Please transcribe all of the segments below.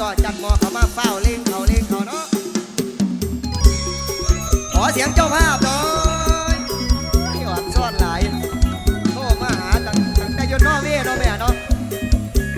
ก็จัดหมอเขามาเฝ้าเล่งเขาเล่งเขาเนาะขอเสียงเจ้าภาพหน่อยนี่หวานซ่อนหลายโทรมาหาตั้งแต่ยนนอเว่เนาะแม่เนาะ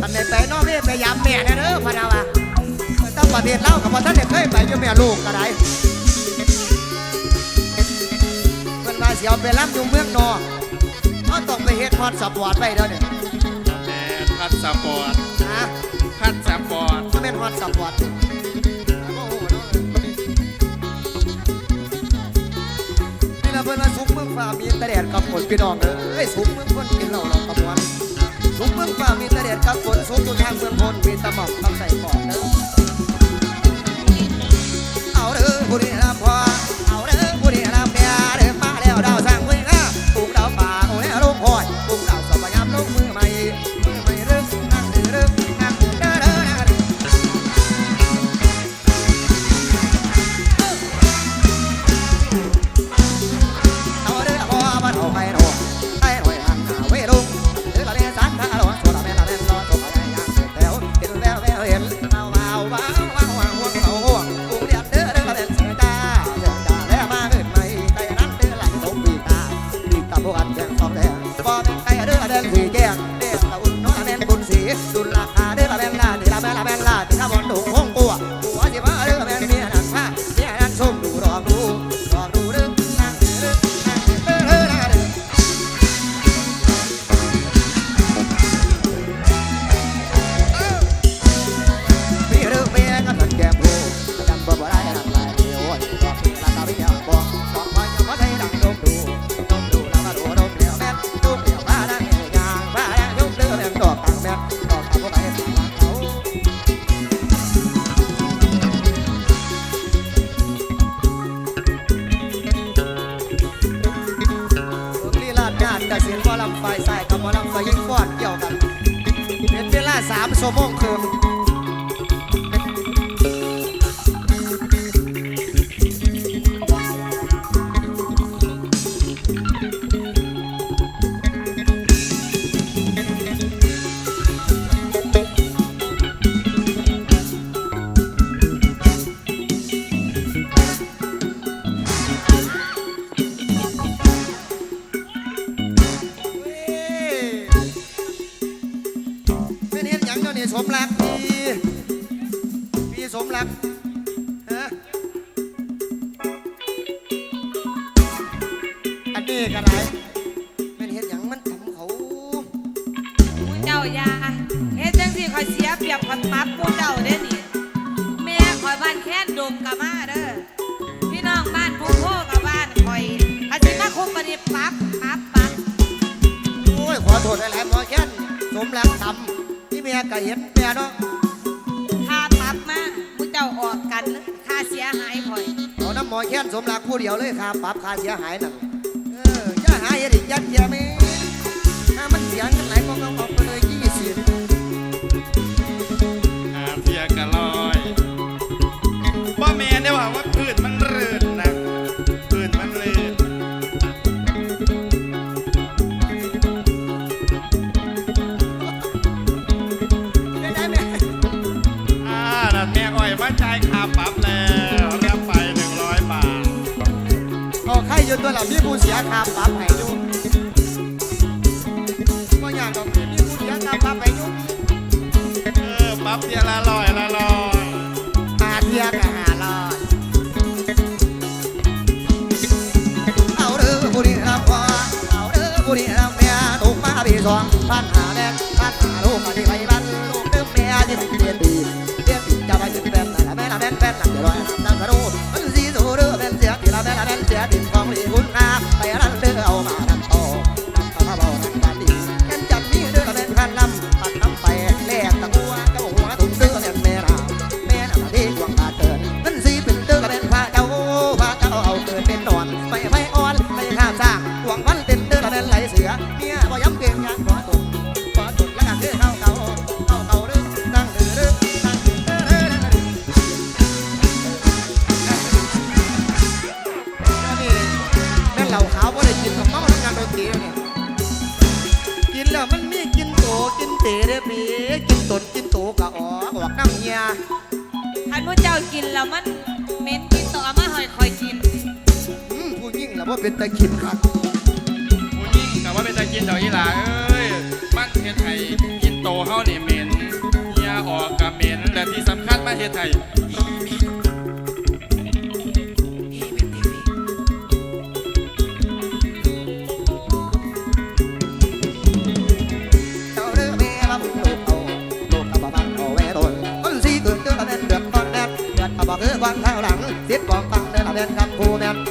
ท่านในไปนอเว่ไปยามแม่นะเด้อพะนาวะตั้งประเทศเล่ากับว่าท่านเด้เคยไปยู่แม่ลูกก็ได้เพิ่นมาเสียวไปรับอยู่เมืองนอกเต้องไปเฮ็ดพอดสปอร์ตไปเด้อเนี่ยแม่พอดสปอร์ตะ พันสปอร์ตก็เป็นฮอตสปอร์ตนี่ละเพิ่อนว่าสุกเมืองฝ่ามีตะแดดกับฝนพี่น้องเอ้ยสุกเมืองคนกินเหล้าเราตะวันสุกเมืองฝ่ามีตะแดดกับฝนสุกตัวทางเมืองคนมีตะหมอกทำใส่ปอดเด้ ลาพี่ผู้เสียค่าปั๊บให้องเมื่อยาก็พี่ผู้เสียค่าปั๊บให้อยุ่เออปั๊บเทียละลอยละลอยหาเทียกะหาลอยเอาเด้อผู้นี้รับว่าเอาเด้อผู้นี้รับเมียตกมาพี่สองพันหาแดงพันหาลูกมาที่ไปบ้านลูกเด้อเมียที่เปลี่ยนดีเปลี่ยนจะไปถึงแฟนแต่ละแม่ละแม่แฟนหลังเดี๋ยวรอยน้ำตาลกระดู ตะกินครับผู้ยิ่งแต่ว่าเป็นตะกินดอกอีหลาเอ้ยมันเฮ็ดให้กินโตเฮาเนี่ยเหม็นเฮียออกกับเหม็นและที่สำคัญมาเฮ็ดให้วันเท่าหลังสิบบอกฟังเดินละเดินคำพูแม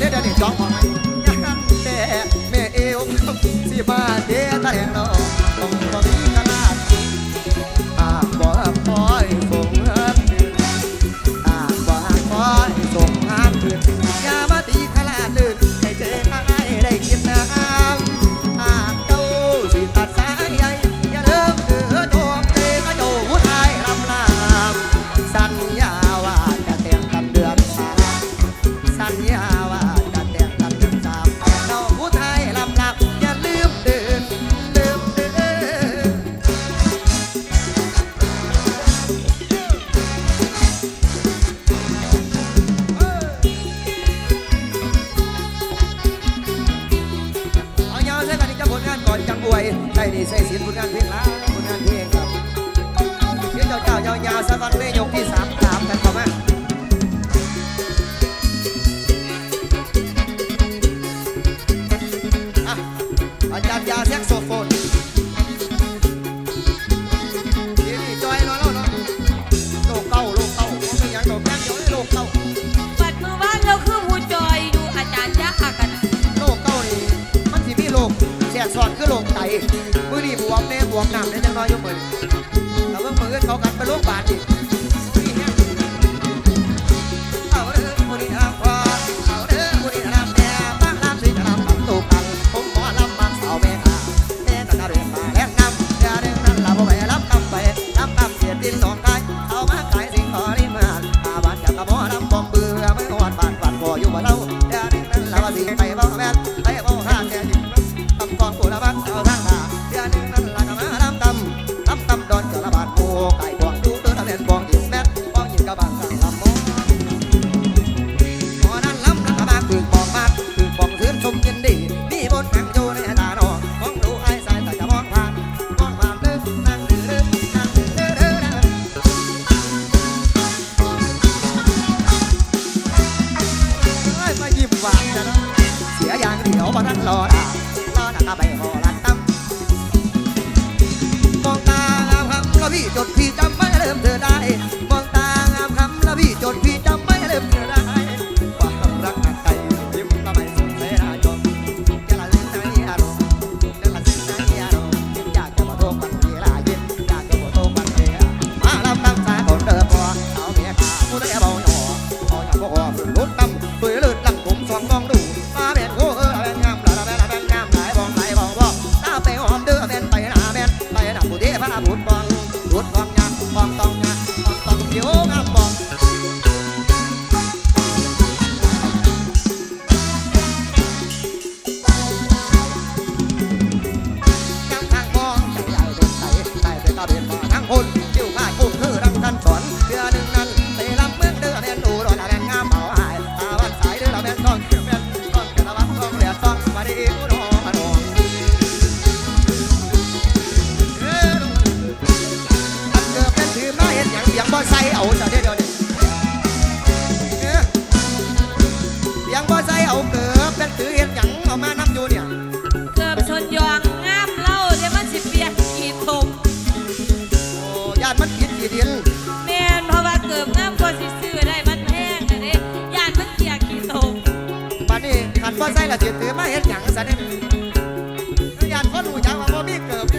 แล้วเด้อเดี๋ยวจ้องมองไว้ยันแต่แม่เอวสิมาเด้อตาแดงนาะ มือนี่บวมแน่บวมหนำได้จังน้อยยู่เหมือนแต่ว่ามือเขากันไปโรงพยาบาลดิ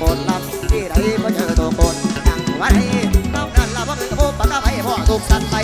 คนลำที่ใดก็เจอตัวคนนั่งไว้ต้องเดินลับ่เป็นโปะกะไปพ่อสุกสันไป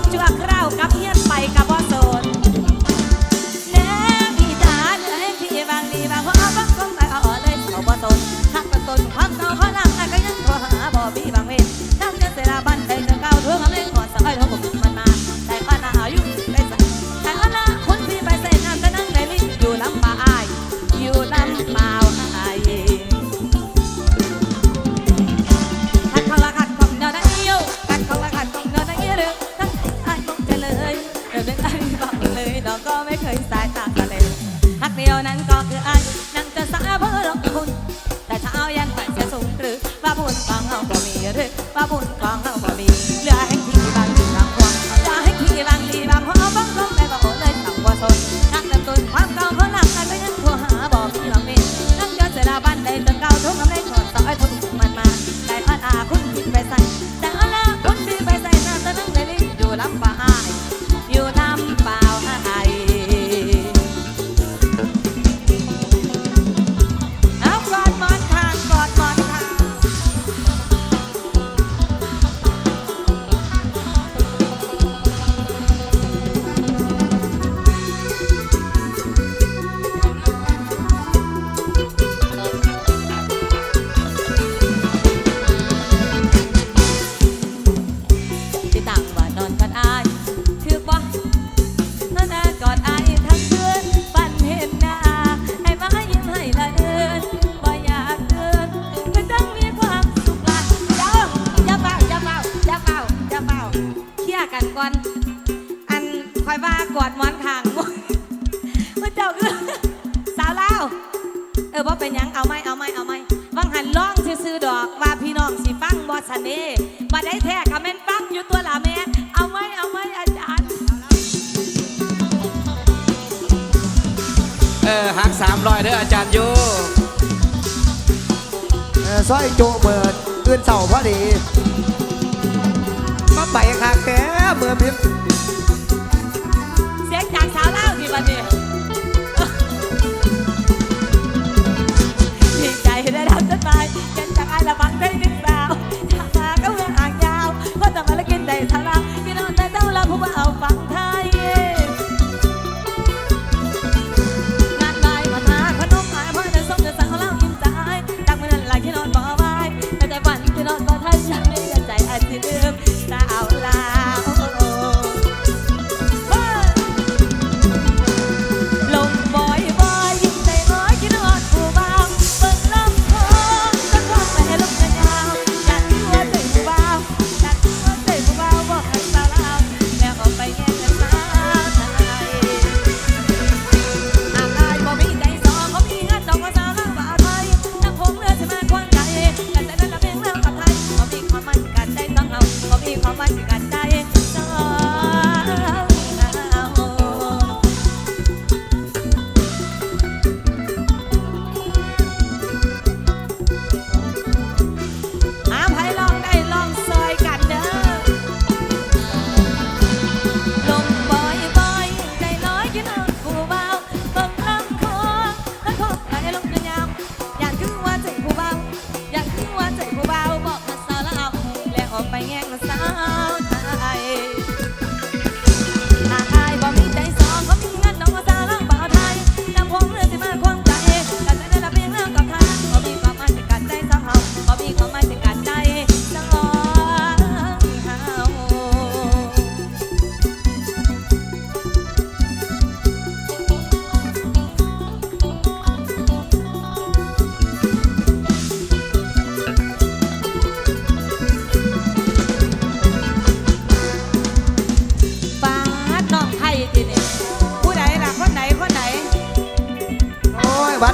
ดชั่วคราวกับเฮียนป กันก่อน อันคอยว่ากอดมอนขางมือเจ้าคือสาวเล่าเออว่าเป็นยังเอาไม่เอาไม่เอาไม่วังหันล่องซื้อดอกว่าพี่น้องสิฟังบอสันเน่มาได้แท้คอมเมนฟังอยู่ตัวหลาแม่เอาไม่เอาไม่อาจารย์เออหักสามรอยเด้ออาจารย์โยเออซอยโจเบิดเอื้อนเสาพอดี ไปคาแก่เบอร์เพ็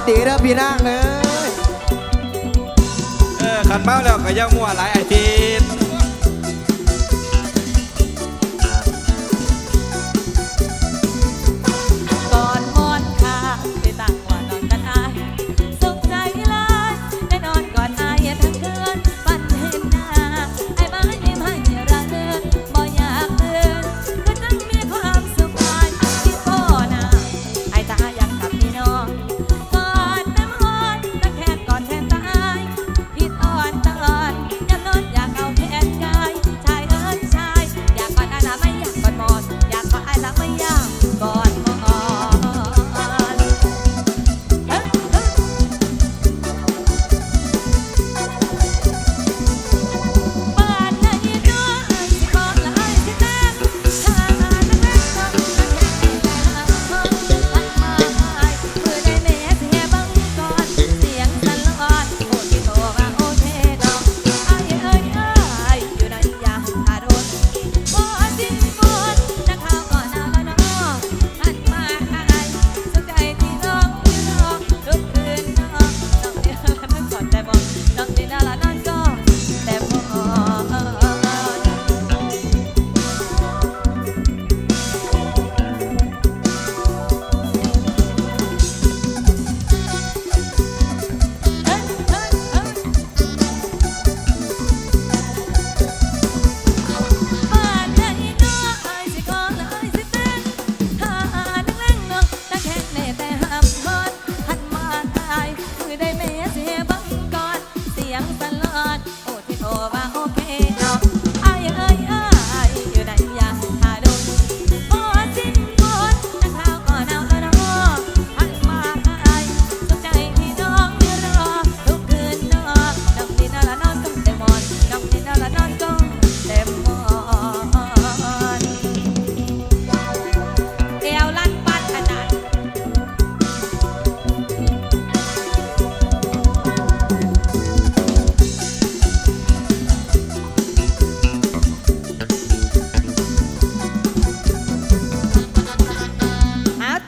ตีเด้อพี่นางเลยเออขันเมาแล้วก็ยังมัวหลายไอที